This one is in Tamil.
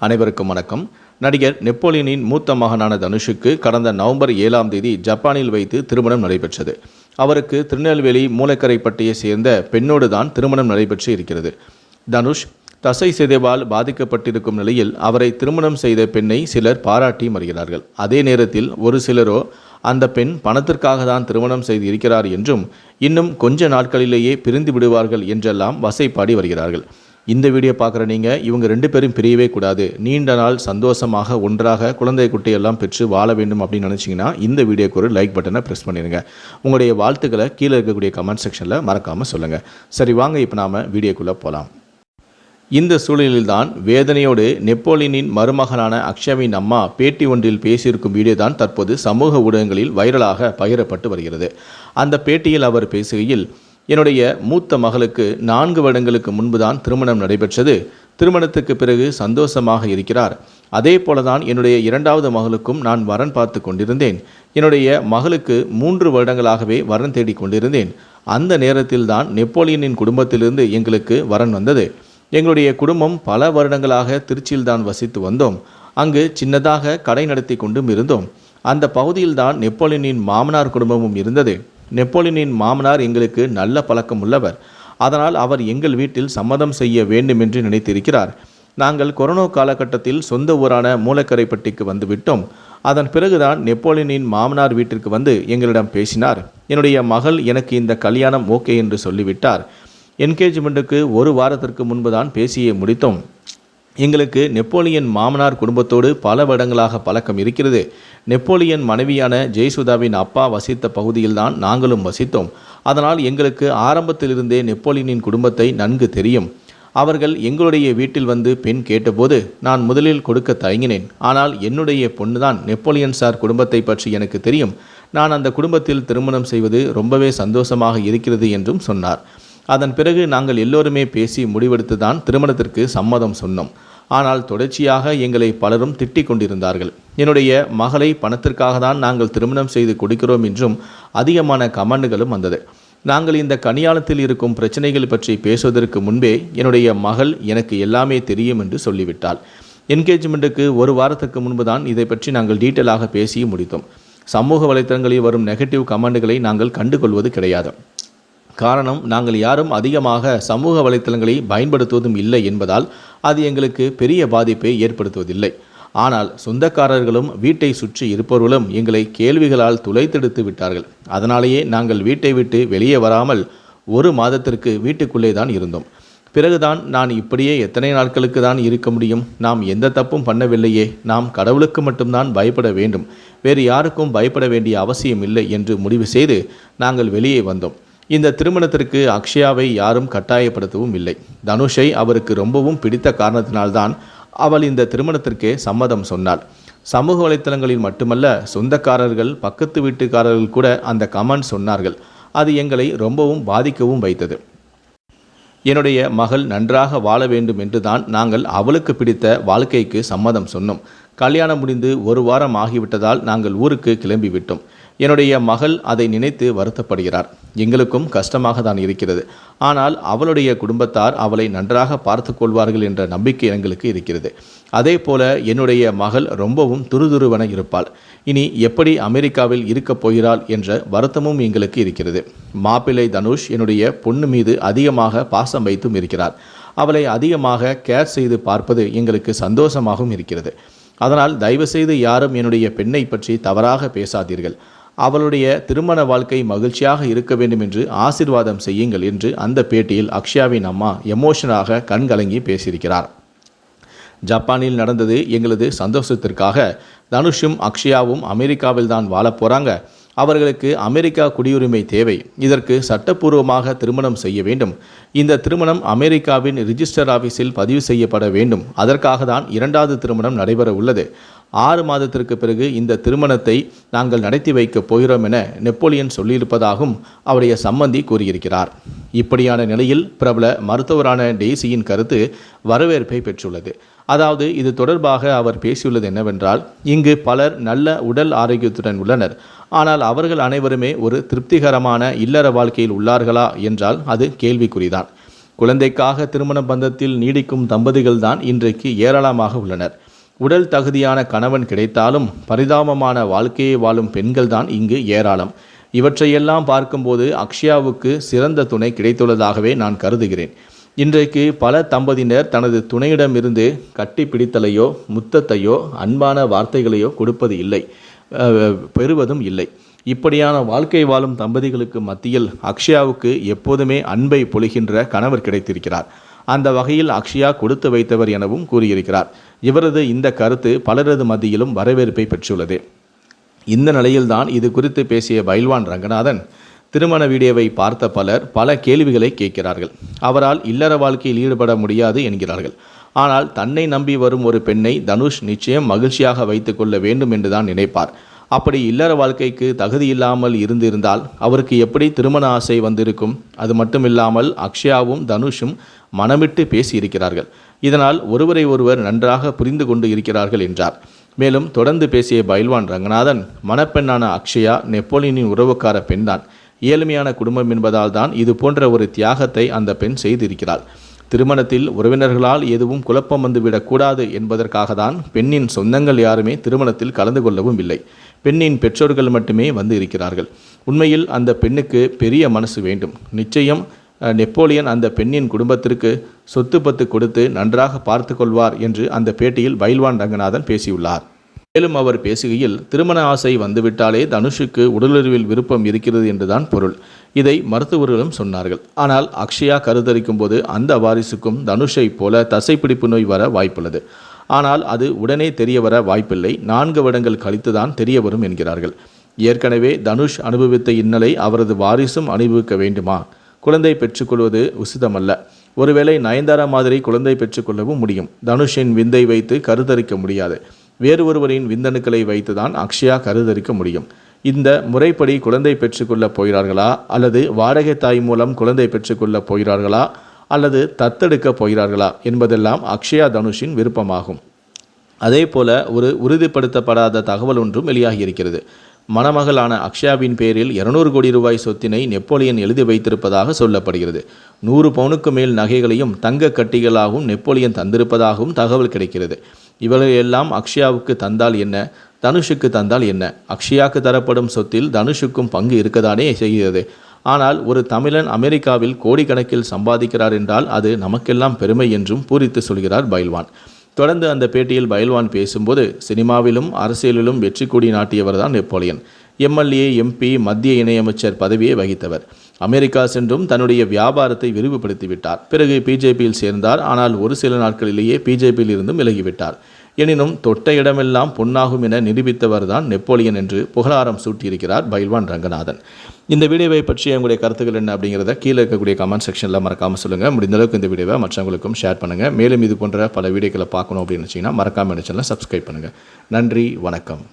அனைவருக்கும் வணக்கம். நடிகர் நெப்போலியனின் மூத்த மகனான தனுஷுக்கு கடந்த நவம்பர் ஏழாம் தேதி ஜப்பானில் வைத்து திருமணம் நடைபெற்றது. அவருக்கு திருநெல்வேலி மூலக்கரைப்பட்டியை சேர்ந்த பெண்ணோடு தான் திருமணம் நடைபெற்று இருக்கிறது. தனுஷ் தசை சிதைவால் பாதிக்கப்பட்டிருக்கும் நிலையில் அவரை திருமணம் செய்த பெண்ணை சிலர் பாராட்டி வருகிறார்கள் அதே நேரத்தில் ஒரு சிலரோ அந்த பெண் பணத்திற்காக தான் திருமணம் செய்து இருக்கிறார் என்றும் இன்னும் கொஞ்ச நாட்களிலேயே பிரிந்து விடுவார்கள் என்றெல்லாம் வசைப்பாடி வருகிறார்கள். இந்த வீடியோ பார்க்குற நீங்கள் இவங்க ரெண்டு பேரும் பிரியவே கூடாது. நீண்ட நாள் சந்தோஷமாக ஒன்றாக குழந்தை குட்டியெல்லாம் பெற்று வாழ வேண்டும் அப்படின்னு நினச்சிங்கன்னா இந்த வீடியோக்கு ஒரு லைக் பட்டனை ப்ரெஸ் பண்ணிடுங்க. உங்களுடைய வாழ்த்துக்களை கீழே இருக்கக்கூடிய கமெண்ட் செக்ஷனில் மறக்காமல் சொல்லுங்கள் சரி வாங்க இப்போ நாம் வீடியோக்குள்ளே போகலாம் இந்த சூழலில்தான் வேதனையோடு நெப்போலியனின் மருமகனான அக்ஷவின் அம்மா பேட்டி ஒன்றில் பேசியிருக்கும் வீடியோ தான் தற்போது சமூக ஊடகங்களில் வைரலாக பகிரப்பட்டு வருகிறது. அந்த பேட்டியில் அவர் பேசுகையில் என்னுடைய மூத்த மகளுக்கு நான்கு வருடங்களுக்கு முன்புதான் திருமணம் நடைபெற்றது. திருமணத்துக்கு பிறகு சந்தோஷமாக இருக்கிறார். அதே போலதான் என்னுடைய இரண்டாவது மகளுக்கும் நான் வரன் பார்த்து கொண்டிருந்தேன். என்னுடைய மகளுக்கு மூன்று வருடங்களாகவே வரன் தேடிக் கொண்டிருந்தேன். அந்த நேரத்தில்தான் நெப்போலியனின் குடும்பத்திலிருந்து எங்களுக்கு வரன் வந்தது. எங்களுடைய குடும்பம் பல வருடங்களாக திருச்சியில்தான் வசித்து வந்தோம். அங்கு சின்னதாக கடை நடத்தி கொண்டும் இருந்தோம். அந்த பகுதியில்தான் நெப்போலியனின் மாமனார் குடும்பமும் இருந்தது. நெப்போலியனின் மாமனார் எங்களுக்கு நல்ல பழக்கம் உள்ளவர் அதனால் அவர் எங்கள் வீட்டில் சம்மதம் செய்ய வேண்டும் என்று நினைத்திருக்கிறார். நாங்கள் கொரோனா காலகட்டத்தில் சொந்த ஊரான மூலக்கரைப்பட்டிக்கு வந்துவிட்டோம். அதன் பிறகுதான் நெப்போலியனின் மாமனார் வீட்டிற்கு வந்து எங்களிடம் பேசினார். என்னுடைய மகள் எனக்கு இந்த கல்யாணம் ஓகே என்று சொல்லிவிட்டார். என்கேஜ்மெண்ட்டுக்கு ஒரு வாரத்திற்கு முன்பு தான் பேசியே முடித்தோம். எங்களுக்கு நெப்போலியன் மாமனார் குடும்பத்தோடு பல வருடங்களாக பழக்கம் இருக்கிறது. நெப்போலியன் மனைவியான ஜெயசுதாவின் அப்பா வசித்த பகுதியில்தான் நாங்களும் வசித்தோம். அதனால் எங்களுக்கு ஆரம்பத்திலிருந்தே நெப்போலியனின் குடும்பத்தை நன்கு தெரியும். அவர்கள் எங்களுடைய வீட்டில் வந்து பெண் கேட்டபோது நான் முதலில் கொடுக்க தயங்கினேன். ஆனால் என்னுடைய பொண்ணுதான் நெப்போலியன் சார் குடும்பத்தை பற்றி எனக்கு தெரியும். நான் அந்த குடும்பத்தில் திருமணம் செய்வது ரொம்பவே சந்தோஷமாக இருக்கிறது என்றும் சொன்னார். அதன் பிறகு நாங்கள் எல்லோருமே பேசி முடிவெடுத்து தான் திருமணத்திற்கு சம்மதம் சொன்னோம். ஆனால் தொடர்ச்சியாக எங்களை பலரும் திட்டிக் கொண்டிருந்தார்கள். என்னுடைய மகளை பணத்திற்காக தான் நாங்கள் திருமணம் செய்து கொடுக்கிறோம் என்றும் அதிகமான கமெண்டுகளும் வந்தது. நாங்கள் இந்த கனியாளத்தில் இருக்கும் பிரச்சனைகள் பற்றி பேசுவதற்கு முன்பே என்னுடைய மகள் எனக்கு எல்லாமே தெரியும் என்று சொல்லிவிட்டாள். என்கேஜ்மெண்ட்டுக்கு ஒரு வாரத்துக்கு முன்பு தான் இதை பற்றி நாங்கள் டீட்டெயிலாக பேசி முடித்தோம். சமூக வலைத்தளங்களில் வரும் நெகட்டிவ் கமெண்டுகளை நாங்கள் கண்டுகொள்வது கிடையாது. காரணம் நாங்கள் யாரும் அதிகமாக சமூக வலைத்தளங்களை பயன்படுத்துவதும் இல்லை என்பதால் அது எங்களுக்கு பெரிய பாதிப்பை ஏற்படுத்துவதில்லை. ஆனால் சொந்தக்காரர்களும் வீட்டை சுற்றி இருப்பவர்களும் எங்களை கேள்விகளால் துளைத்தெடுத்து விட்டார்கள். அதனாலேயே நாங்கள் வீட்டை விட்டு வெளியே வராமல் ஒரு மாதத்திற்கு வீட்டுக்குள்ளே தான் இருந்தோம். பிறகுதான் நான் இப்படியே எத்தனை நாட்களுக்கு தான் இருக்க முடியும்? நாம் எந்த தப்பும் பண்ணவில்லையே. நாம் கடவுளுக்கு மட்டும்தான் பயப்பட வேண்டும். வேறு யாருக்கும் பயப்பட வேண்டிய அவசியம் இல்லை என்று முடிவு செய்து நாங்கள் வெளியே வந்தோம். இந்த திருமணத்திற்கு அக்ஷயாவை யாரும் கட்டாயப்படுத்தவும் இல்லை. தனுஷை அவருக்கு ரொம்பவும் பிடித்த காரணத்தினால்தான் அவள் இந்த திருமணத்திற்கே சம்மதம் சொன்னாள். சமூக வலைத்தளங்களில் மட்டுமல்ல சொந்தக்காரர்கள் பக்கத்து வீட்டுக்காரர்கள் கூட அந்த கமெண்ட் சொன்னார்கள். அது எங்களை ரொம்பவும் பாதிக்கவும் வைத்தது. என்னுடைய மகள் நன்றாக வாழ வேண்டும் என்று தான் நாங்கள் அவளுக்கு பிடித்த வாழ்க்கைக்கு சம்மதம் சொன்னோம். கல்யாணம் முடிந்து ஒரு வாரம் ஆகிவிட்டதால் நாங்கள் ஊருக்கு கிளம்பிவிட்டோம். என்னுடைய மகள் அதை நினைத்து வருத்தப்படுகிறார். எங்களுக்கும் கஷ்டமாக தான் இருக்கிறது. ஆனால் அவளுடைய குடும்பத்தார் அவளை நன்றாக பார்த்து கொள்வார்கள் என்ற நம்பிக்கை எங்களுக்கு இருக்கிறது. அதே போல என்னுடைய மகள் ரொம்பவும் துருதுருவென இருப்பாள். இனி எப்படி அமெரிக்காவில் இருக்கப் போகிறாள் என்ற வருத்தமும் எங்களுக்கு இருக்கிறது. மாப்பிள்ளை தனுஷ் என்னுடைய பொண்ணு மீது அதிகமாக பாசம் வைத்தும் இருக்கிறார். அவளை அதிகமாக கேர் செய்து பார்ப்பது எங்களுக்கு சந்தோஷமாகவும் இருக்கிறது. அதனால் தயவுசெய்து யாரும் என்னுடைய பெண்ணை பற்றி தவறாக பேசாதீர்கள். அவளுடைய திருமண வாழ்க்கை மகிழ்ச்சியாக இருக்க வேண்டும் என்று ஆசிர்வாதம் செய்யுங்கள் என்று அந்த பேட்டியில் அக்ஷயாவின் அம்மா எமோஷனாக கண்கலங்கி பேசியிருக்கிறார். ஜப்பானில் நடந்தது எங்களது சந்தோஷத்திற்காக தனுஷும் அக்ஷயாவும் அமெரிக்காவில் தான் வாழப் போகிறாங்க அவர்களுக்கு அமெரிக்கா குடியுரிமை தேவை. இதற்கு சட்டப்பூர்வமாக திருமணம் செய்ய வேண்டும். இந்த திருமணம் அமெரிக்காவின் ரிஜிஸ்டர் ஆஃபீஸில் பதிவு செய்யப்பட வேண்டும். அதற்காக தான் இரண்டாவது திருமணம் நடைபெற உள்ளது. ஆறு மாதத்திற்கு பிறகு இந்த திருமணத்தை நாங்கள் நடத்தி வைக்கப் போகிறோம் என நெப்போலியன் சொல்லியிருப்பதாகவும் அவருடைய சம்மந்தி கூறியிருக்கிறார். இப்படியான நிலையில் பிரபல மருத்துவரான டெய்சியின் கருத்து வரவேற்பை பெற்றுள்ளது. அதாவது இது தொடர்பாக அவர் பேசியுள்ளது என்னவென்றால் இங்கு பலர் நல்ல உடல் ஆரோக்கியத்துடன் உள்ளனர். ஆனால் அவர்கள் அனைவருமே ஒரு திருப்திகரமான இல்லற வாழ்க்கையில் உள்ளார்களா என்றால் அது கேள்விக்குறிதான். குழந்தைக்காக திருமண பந்தத்தில் நீடிக்கும் தம்பதிகள் தான் இன்றைக்கு ஏராளமாக உள்ளனர். உடல் தகுதியான கணவன் கிடைத்தாலும் பரிதாபமான வாழ்க்கையை வாழும் பெண்கள்தான் இங்கு ஏராளம். இவற்றையெல்லாம் பார்க்கும்போது அக்ஷயாவுக்கு சிறந்த துணை கிடைத்துள்ளதாகவே நான் கருதுகிறேன். இன்றைக்கு பல தம்பதியினர் தனது துணையிடமிருந்து கட்டி பிடித்தலையோ முத்தத்தையோ அன்பான வார்த்தைகளையோ கொடுப்பது இல்லை. பெறுவதும் இல்லை. இப்படியான வாழ்க்கை வாழும் தம்பதிகளுக்கு மத்தியில் அக்ஷயாவுக்கு எப்போதுமே அன்பை பொழிகின்ற கணவர் கிடைத்திருக்கிறார். அந்த வகையில் அக்ஷயா கொடுத்து வைத்தவர் எனவும் கூறியிருக்கிறார். இவரது இந்த கருத்து பலரது மத்தியிலும் வரவேற்பை பெற்றுள்ளது. இந்த நிலையில்தான் இது குறித்து பேசிய பைல்வான் ரங்கநாதன் திருமண வீடியோவை பார்த்த பலர் பல கேள்விகளை கேட்கிறார்கள். அவரால் இல்லற வாழ்க்கையில் ஈடுபட முடியாது என்கிறார்கள். ஆனால் தன்னை நம்பி வரும் ஒரு பெண்ணை தனுஷ் நிச்சயம் மகிழ்ச்சியாக வைத்துக்கொள்ள வேண்டும் என்றுதான் நினைப்பார். அப்படி இல்லற வாழ்க்கைக்கு தகுதியில்லாமல் இருந்திருந்தால் அவருக்கு எப்படி திருமண ஆசை வந்திருக்கும்? அது மட்டுமில்லாமல் அக்ஷயாவும் தனுஷும் மனமிட்டு பேசியிருக்கிறார்கள். இதனால் ஒருவரை ஒருவர் நன்றாக புரிந்து கொண்டு இருக்கிறார்கள் என்றார். மேலும் தொடர்ந்து பேசிய பைல்வான் ரங்கநாதன் மணப்பெண்ணான அக்ஷயா நெப்போலியனின் உறவுக்கார பெண்தான். ஏழ்மையான குடும்பம் என்பதால் தான் இது போன்ற ஒரு தியாகத்தை அந்த பெண் செய்திருக்கிறாள். திருமணத்தில் உறவினர்களால் எதுவும் குழப்பம் வந்துவிடக்கூடாது என்பதற்காக தான் பெண்ணின் சொந்தங்கள் யாருமே திருமணத்தில் கலந்து கொள்ளவும் இல்லை. பெண்ணின் பெற்றோர்கள் மட்டுமே வந்து இருக்கிறார்கள். உண்மையில் அந்த பெண்ணுக்கு பெரிய மனசு வேண்டும். நிச்சயம் நெப்போலியன் அந்த பெண்ணின் குடும்பத்திற்கு சொத்து பத்து கொடுத்து நன்றாக பார்த்து கொள்வார் என்று அந்த பேட்டியில் பைல்வான் ரங்கநாதன் பேசியுள்ளார். மேலும் அவர் பேசுகையில் திருமண ஆசை வந்துவிட்டாலே தனுஷுக்கு உடலுறவில் விருப்பம் இருக்கிறது என்றுதான் பொருள். இதை மருத்துவர்களும் சொன்னார்கள். ஆனால் அக்ஷயா கருத்தரிக்கும் போது அந்த வாரிசுக்கும் தனுஷை போல தசைப்பிடிப்பு நோய் வர வாய்ப்புள்ளது. ஆனால் அது உடனே தெரிய வர வாய்ப்பில்லை. நான்கு வருடங்கள் கழித்துதான் தெரிய வரும் என்கிறார்கள். ஏற்கனவே தனுஷ் அனுபவித்த இன்னலை அவரது வாரிசும் அனுபவிக்க வேண்டுமா? குழந்தை பெற்றுக்கொள்வது உசிதமல்ல. ஒருவேளை நயன்தாரா மாதிரி குழந்தை பெற்றுக்கொள்ளவும் முடியும். தனுஷின் விந்தை வைத்து கருத்தரிக்க முடியாது. வேறு ஒருவரின் விந்தணுக்களை வைத்துதான் அக்ஷயா கருத்தரிக்க முடியும். இந்த முறைப்படி குழந்தை பெற்றுக்கொள்ளப் போகிறார்களா? அல்லது வாடகை தாய் மூலம் குழந்தை பெற்றுக்கொள்ளப் போகிறார்களா? அல்லது தத்தெடுக்கப் போகிறார்களா? என்பதெல்லாம் அக்ஷயா தனுஷின் விருப்பமாகும். அதே போல ஒரு உறுதிப்படுத்தப்படாத தகவல் ஒன்றும் வெளியாகி இருக்கிறது மணமகளான அக்ஷயாவின் பேரில் இருநூறு கோடி ரூபாய் சொத்தினை நெப்போலியன் எழுதி வைத்திருப்பதாக சொல்லப்படுகிறது. நூறு பவுனுக்கு மேல் நகைகளையும் தங்க கட்டிகளாகவும் நெப்போலியன் தந்திருப்பதாகவும் தகவல் கிடைக்கிறது. இவர்களையெல்லாம் அக்ஷயாவுக்கு தந்தால் என்ன? தனுஷுக்கு தந்தால் என்ன? அக்ஷயாவுக்கு தரப்படும் சொத்தில் தனுஷுக்கும் பங்கு இருக்கதானே செய்கிறது. ஆனால் ஒரு தமிழன் அமெரிக்காவில் கோடிக்கணக்கில் சம்பாதிக்கிறார் என்றால் அது நமக்கெல்லாம் பெருமை என்றும் பூரித்து சொல்கிறார் பைல்வான். தொடர்ந்து அந்த பேட்டியில் பயல்வான் பேசும்போது சினிமாவிலும் அரசியலிலும் வெற்றி கொடி நாட்டியவர் தான் நெப்போலியன். எம்எல்ஏ எம்பி மத்திய இணையமைச்சர் பதவியை வகித்தவர். அமெரிக்கா சென்றும் தன்னுடைய வியாபாரத்தை விரிவுபடுத்திவிட்டார். பிறகு பிஜேபியில் சேர்ந்தார். ஆனால் ஒரு சில நாட்களிலேயே பிஜேபியில் இருந்தும் விலகிவிட்டார். எனினும் தொட்ட இடமெல்லாம் பொன்னாகும் என நிரூபித்தவர்தான் நெப்போலியன் என்று புகழாரம் சூட்டியிருக்கிறார் பைல்வான் ரங்கநாதன். இந்த வீடியோவை பற்றி உங்களுடைய கருத்துக்கள் என்ன அப்படிங்கிறத கீழே இருக்கக்கூடிய கமெண்ட் செக்ஷனில் மறக்காமல் சொல்லுங்கள் முடிந்தளவுக்கு இந்த வீடியோவை மற்றவங்களுக்கும் ஷேர் பண்ணுங்கள் மேலும் இது போன்ற பல வீடியோக்களை பார்க்கணும் அப்படின்னு வச்சிங்கன்னா மறக்காமல் சேனலை சப்ஸ்கிரைப் பண்ணுங்கள் நன்றி வணக்கம்.